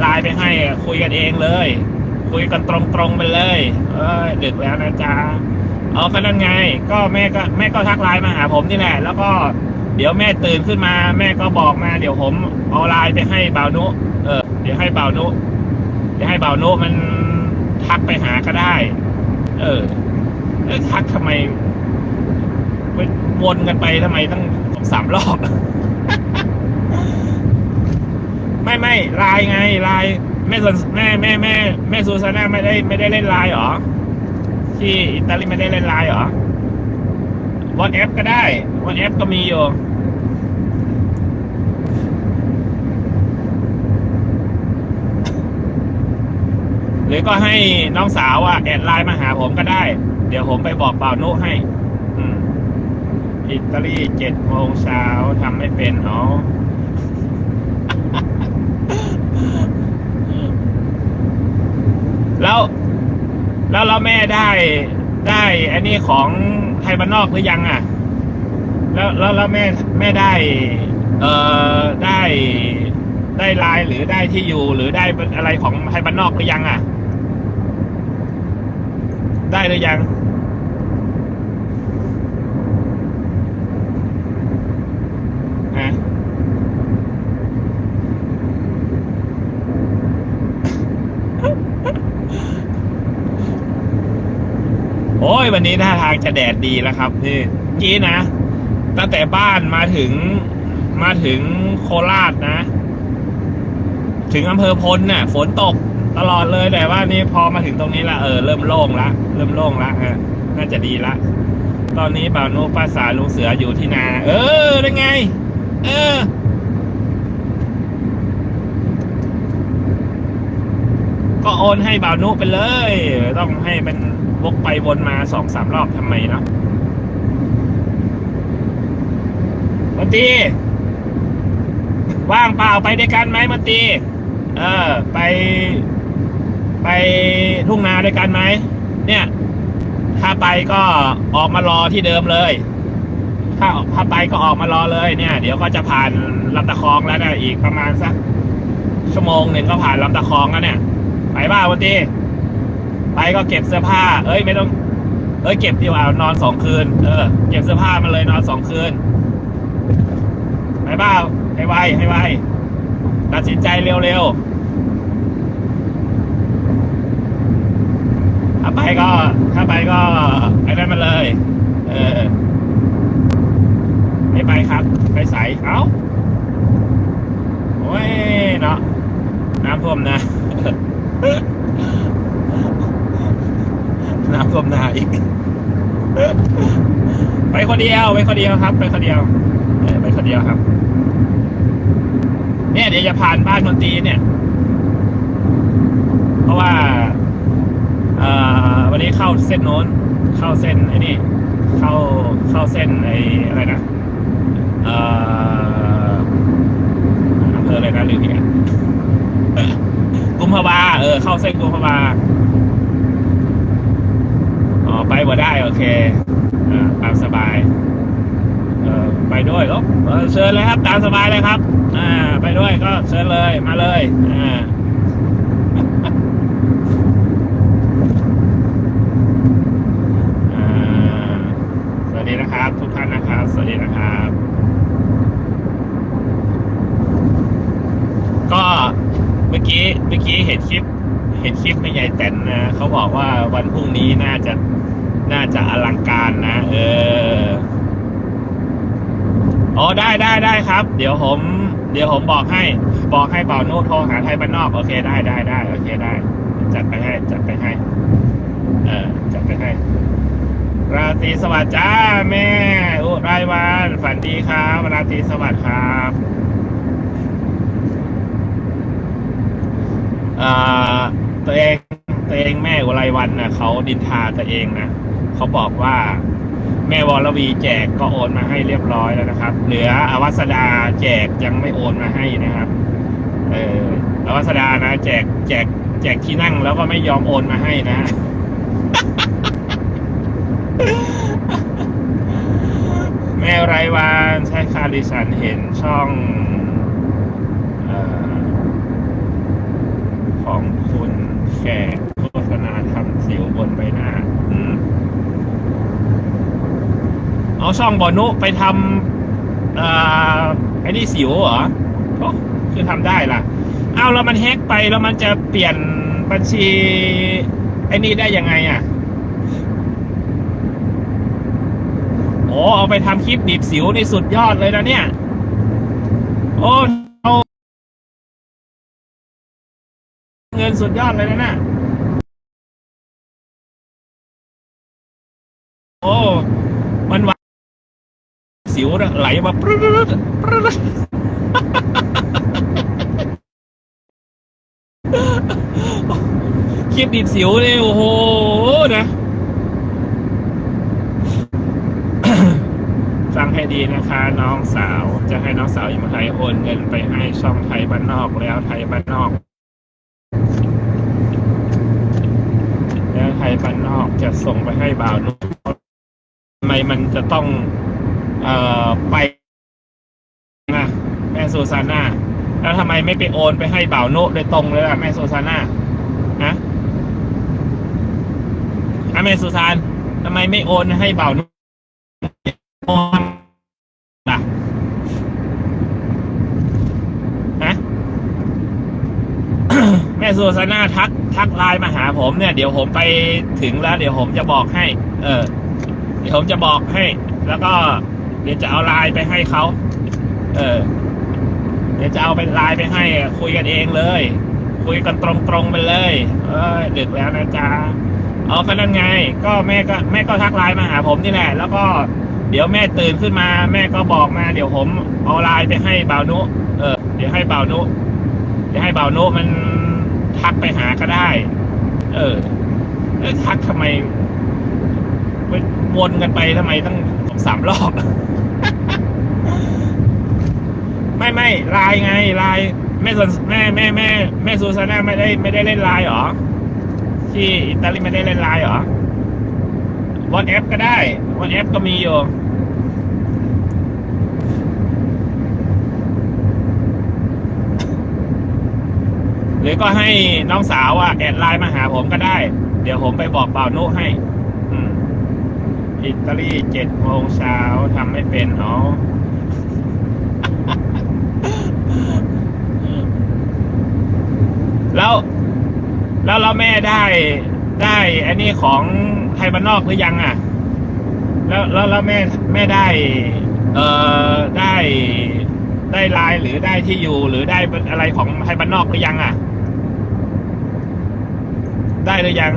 ไลน์ไปให้คุยกันเองเลย คุยกันตรงๆไปเลย เอ้ยดึกแล้วนะจ๊ะเอาก็นั่นไง ก็แม่ก็แม่ก็ทักไลน์มาหาผมนี่แหละ แล้วก็เดี๋ยวแม่ตื่นขึ้นมา แม่ก็บอกมา เดี๋ยวผมเอาไลน์ไปให้บ่านุ เออ เดี๋ยวให้บ่านุ เดี๋ยวให้บ่านุมันทักไปหาก็ได้ เออทักทำไมวนกันไปทำไมตั้งต้องสามรอบ ไม่ไม่ไลน์ไงไลน์แม่สนแม่แม่แม่แม่ซูซาน่าไม่ได้ไม่ได้เล่นไลน์หรอ ที่อิตาลีไม่ได้เล่นไลน์หรอวอทแอปก็ได้วอทแอปก็มีอยู่หรือก็ให้น้องสาวอะแอดไลน์มาหาผมก็ได้ เดี๋ยวผมไปบอกบ่าวนุให้อิตาลีเจ็ดโมงเช้าทำไม่เป็นอ๋อ แล้วแล้วเราแม่ได้ได้อันนี้ของไทยบ้านนอกหรือยังอะ แล้วแล้วแล้วแม่แม่ได้ เอ่อได้ได้ไลน์หรือได้ที่อยู่ หรือได้อะไรของไทยบ้านนอกหรือยังอะ ได้หรือยัง ยวันนี้ท่าทางจะแดดดีแล้วครับพี่กี้นะ ตั้งแต่บ้านมาถึงมาถึงโคราชนะ ถึงอำเภอพลน่ะ ฝนตกตลอดเลยแต่ว่านี่พอมาถึงตรงนี้ละเออเริ่มโล่งละเริ่มโล่งละฮะน่าจะดีละ ตอนนี้บ่าวนุป้าสาลุงเสืออยู่ที่นา เออได้ไง เออก็โอนให้บ่าวนุไปเลย ต้องให้มัน วกไปวนมาสองสามรอบทำไมเนาะมันตีว่างเปล่าไปด้วยกันไหมมันตีเออ ไป ไปทุ่งนาด้วยกันไหมเนี่ย ถ้าไปก็ออกมารอที่เดิมเลย ถ้าถ้าไปก็ออกมารอเลยเนี่ย เดี๋ยวก็จะผ่านลำตะคองแล้วนะอีกประมาณสักชั่วโมงหนึ่งก็ผ่านลำตะคองแล้วเนี่ย ไปบ้าวันตี ไปก็เก็บเสื้อผ้า เอ้ยไม่ต้อง เอ้ยเก็บดีกว่านอนสองคืน เออ เก็บเสื้อผ้ามาเลยนอนสองคืน ไปบ้าให้ไวให้ไวตัดสินใจเร็วๆ ถ้าไปก็ถ้าไปก็ไอ้นั่นมาเลย เออ ไม่ไปครับ ไปใสเอ้าโอ้ยเนาะน้ำท่วมนะ น้ำท่วมนาอีก ไปคนเดียว ไปคนเดียวครับ ไปคนเดียวไปคนเดียวครับ เนี่ยเดี๋ยวจะผ่านบ้านคนตีเนี่ย เพราะว่าวันนี้เข้าเส้นโน้น เข้าเส้นไอ้นี่ เข้าเข้าเส้นไอ้อะไรนะอำเภออะไรนะลือีกอะกุมภาวาเออ เข้าเส้นกุมภาวาอ๋อไป บ่ได้โอเคตามสบายไปด้วยก็เออเชิญเลยครับตามสบายเลยครับไปด้วยก็เชิญเลยมาเลยสวัสดีนะครับ ทุกท่านนะครับ สวัสดีนะครับ ก็เมื่อกี้เมื่อกี้เห็นคลิปเห็นคลิปไม่ใหญ่แต่นนะเขาบอกว่าวันพรุ่งนี้น่าจะ น่าจะอลังการนะ เออโอ้ได้ได้ได้ครับ เดี๋ยวผม เดี๋ยวผมบอกให้ บอกให้เป่าโน้ตโทรหาไทยบ้านนอกโอเคได้ได้ได้โอเคได้ จัดไปให้ จัดไปให้ เออจัดไปให้ ราตรีสวัสดิ์จ้าแม่อุไรวันฝันดีครับราตรีสวัสดิ์ครับอ่าตัวเองตัวเองแม่อุไรวันนะเขาดินทาตัวเองนะ เขาบอกว่า แม่วรวีแจกก็โอนมาให้เรียบร้อยแล้วนะครับ เหลืออวัสดาแจกยังไม่โอนมาให้นะครับ เอออวัสดานะแจกแจก แจกที่นั่งแล้วก็ไม่ยอมโอนมาให้นะแม่ไรวานใช่ค่ะดิฉันเห็นช่องออของคุณแขกโฆษณาทำสิวบนใบหน้า อืม เอาช่องบอนุไปทำอ่อไอ้นี่สิวเหรอโอ้คือทำได้ล่ะ เอาแล้วมันแฮกไปแล้วมันจะเปลี่ยนบัญชีไอ้นี่ได้ยังไงอะโอ้เอาไปทำคลิปบีบสิวนี่สุดยอดเลยนะเนี่ย โอ้เอาเงินสุดยอดเลยนะน่ะโอ้มันวา สิวไหลมาปรึ๊ดปรึ๊ดคลิปบีบสิวเนี่ยโอ้โหนะฟังให้ดีนะคะ น้องสาว จะให้น้องสาวอิมไทยโอนเงินไปให้ช่องไทยบ้านนอกแล้วไทยบ้านนอกแล้วไทยบ้านนอกจะส่งไปให้บ่าวนุ่มทำไมมันจะต้อง เอ่อไปนะแม่โซซาน่าแล้วทำไมไม่ไปโอนไปให้บ่าวนุโดยตรงเลยล่ะแม่โซซาน่าฮะฮะแม่โซซานทำไมไม่โอนให้บ่าวนุโอนล่ะฮะแม่โซซาน่าทักทักไลน์มาหาผมเนี่ย เดี๋ยวผมไปถึงแล้ว เดี๋ยวผมจะบอกให้ เออ เดี๋ยวผมจะบอกให้ แล้วก็ ดี๋ยวจะเอาไลน์ไปให้เขาเออ เดี๋ยวจะเอาเป็นไลน์ไปให้ คุยกันเองเลย คุยกันตรงๆไปเลย เออดึกแล้วนะจ๊ะเอาก็นั่นไง ก็แม่ก็แม่ก็ทักไลน์มาหาผมนี่แหละ แล้วก็เดี๋ยวแม่ตื่นขึ้นมา แม่ก็บอกมา เดี๋ยวผมเอาไลน์ไปให้บ่าวนุ เออ เดี๋ยวให้บ่าวนุ เดี๋ยวให้บ่าวนุมันทักไปหาก็ได้ เออเอ้ยทักทำไมวนกันไปทำไมตั้งสามรอบ ไม่ไม่ไลน์ไงไลน์แม่สนแม่แม่แม่แม่ซูซาน่าไม่ได้ไม่ได้เล่นไลน์หรอ ที่อิตาลีไม่ได้เล่นไลน์หรอวอทแอปก็ได้วอทแอปก็มีอยู่หรือก็ให้น้องสาวอะแอดไลน์มาหาผมก็ได้ เดี๋ยวผมไปบอกบ่าวนุให้ อิตาลีเจ็ดโมงเช้าทำไม่เป็นอ๋อแล้ว แล้วเราแม่ได้ได้อันนี้ของไทยบ้านนอกหรือยังอะ แล้วแล้วแล้วแม่แม่ได้ เอ่อได้ได้ไลน์หรือได้ที่อยู่ หรือได้อะไรของไทยบ้านนอกหรือยังอะ ได้หรือยัง